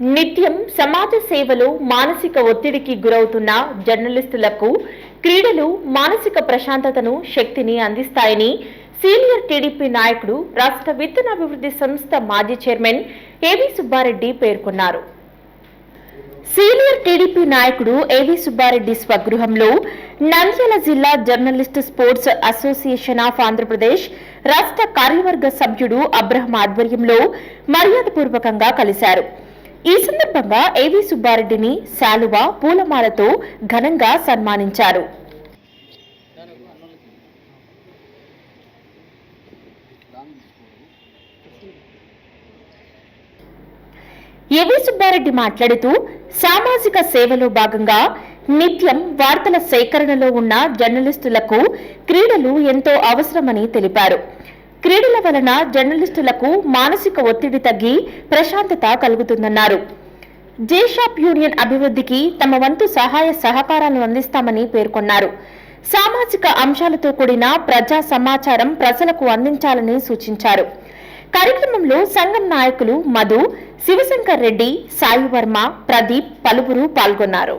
నిత్యం సమాజ సేవలో మానసిక ఒత్తిడికి గురవుతున్న జర్నలిస్టులకు క్రీడలు మానసిక ప్రశాంతతను శక్తిని అందిస్తాయని సీనియర్ టీడీపీ నాయకుడు రాష్ట్ర విత్తనాభివృద్ధి సంస్థ మాజీ చైర్మన్ ఏవి సుబ్బారెడ్డి పేర్కొన్నారు. సీనియర్ టీడీపీ నాయకుడు ఏవి సుబ్బారెడ్డి స్వగృహంలో నంద్యాల జిల్లా journalist sports association of Andhra Pradesh రాష్ట్ర కార్యవర్గ సభ్యుడు అబ్రహం ఆధ్వర్యంలో మర్యాదపూర్వకంగా కలిశారు. ఈ సందర్భంగా ఏవి సుబ్బారెడ్డిని శాలువ పూలమాలతో ఘనంగా సన్మానించారు. ఏవి సుబ్బారెడ్డి మాట్లాడుతూ సామాజిక సేవలో భాగంగా నిత్యం వార్తల సేకరణలో ఉన్న జర్నలిస్టులకు క్రీడలు ఎంతో అవసరమని తెలిపారు. క్రీడల వలన జర్నలిస్టులకు మానసిక ఒత్తిడి తగ్గి ప్రశాంతత కలుగుతుందన్నారు. జేషాప్ యూనియన్ అభివృద్ధికి తమ వంతు సహాయ సహకారాలను అందిస్తామని పేర్కొన్నారు. సామాజిక అంశాలతో కూడిన ప్రజా సమాచారం ప్రజలకు అందించాలని సూచించారు. కార్యక్రమంలో సంఘం నాయకులు మధు శివశంకర్ రెడ్డి సాయి వర్మ ప్రదీప్ పలువురు పాల్గొన్నారు.